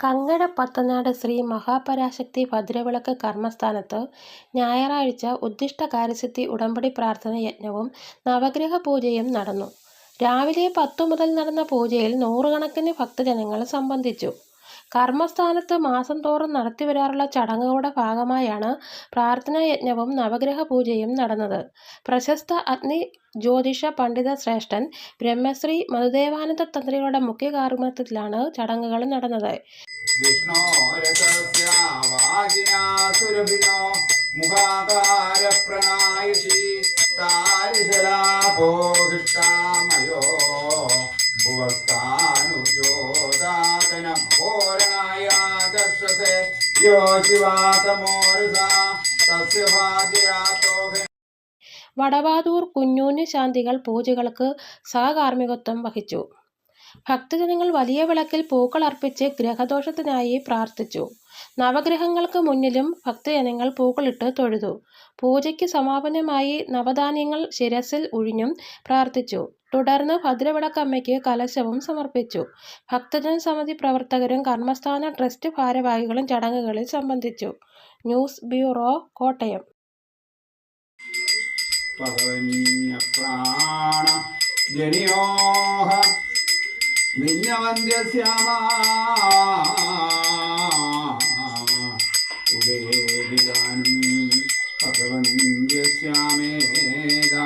കങ്ങഴ പത്തനാട് ശ്രീ മഹാപരാശക്തി ഭദ്രവിളക്ക് കർമ്മസ്ഥാനത്ത് ഞായറാഴ്ച ഉദ്ദിഷ്ട കാര്യസിദ്ധി ഉടമ്പടി പ്രാർത്ഥന യജ്ഞവും നവഗ്രഹ പൂജയും നടന്നു. രാവിലെ പത്തു മുതൽ നടന്ന പൂജയിൽ നൂറുകണക്കിന് ഭക്തജനങ്ങൾ സംബന്ധിച്ചു. കർമ്മസ്ഥാനത്ത് മാസം തോറും നടത്തിവരാറുള്ള ചടങ്ങുകളുടെ ഭാഗമായാണ് പ്രാർത്ഥനായജ്ഞവും നവഗ്രഹ പൂജയും നടന്നത്. പ്രശസ്ത അഗ്നി ജ്യോതിഷ പണ്ഡിത ശ്രേഷ്ഠൻ ബ്രഹ്മശ്രീ മധുദേവാനന്ദ തന്ത്രികളുടെ മുഖ്യ കാർമ്മത്തിലാണ് ചടങ്ങുകൾ നടന്നത്. വിഷ്ണോരസസ്യാവാജിനാസുരഭിനോ താരിശലാഭോഹിഷ്ടാമയോ ഭുവസ്ഥാനുദ്യോതാതനമഘോരണായാചക്ഷസേ യോ ശിവാതമോരുസാ തസ്യ ഭാഗ്യയാതോഹ വടവാതൂർ കുഞ്ഞൂന് ശാന്തികൾ പൂജകൾക്ക് സഹകാർമ്മികത്വം വഹിച്ചു. ഭക്തജനങ്ങൾ വലിയ വിളക്കിൽ പൂക്കൾ അർപ്പിച്ച് ഗ്രഹദോഷത്തിനായി പ്രാർത്ഥിച്ചു. നവഗ്രഹങ്ങൾക്ക് മുന്നിലും ഭക്തജനങ്ങൾ പൂക്കളിട്ട് തൊഴുതു. പൂജയ്ക്ക് സമാപനമായി നവധാന്യങ്ങൾ ശിരസിൽ ഉഴിഞ്ഞും പ്രാർത്ഥിച്ചു. തുടർന്ന് ഭദ്രവിളക്കമ്മയ്ക്ക് കലശവും സമർപ്പിച്ചു. ഭക്തജന സമിതി പ്രവർത്തകരും കർമ്മസ്ഥാന ട്രസ്റ്റ് ഭാരവാഹികളും ചടങ്ങുകളിൽ സംബന്ധിച്ചു. ന്യൂസ് ബ്യൂറോ കോട്ടയം ഭഗവന്യ ശ്യാമേദ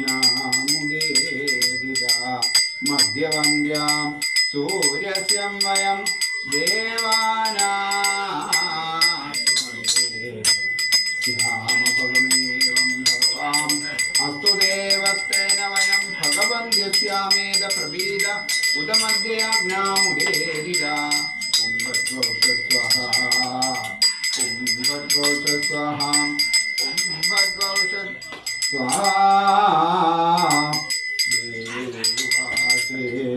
नामुदेरिदा मध्यवन्द्यां सूर्य वयं देवाना श्यामपगमेवं भगवान् अस्तु देवस्तेन वयं भगवन्द्यस्यामेद प्रवीद उत मध्ययाज्ञामुदेरिदा कुम्भद्वौषस्वहा स्वाहा yeah, yeah.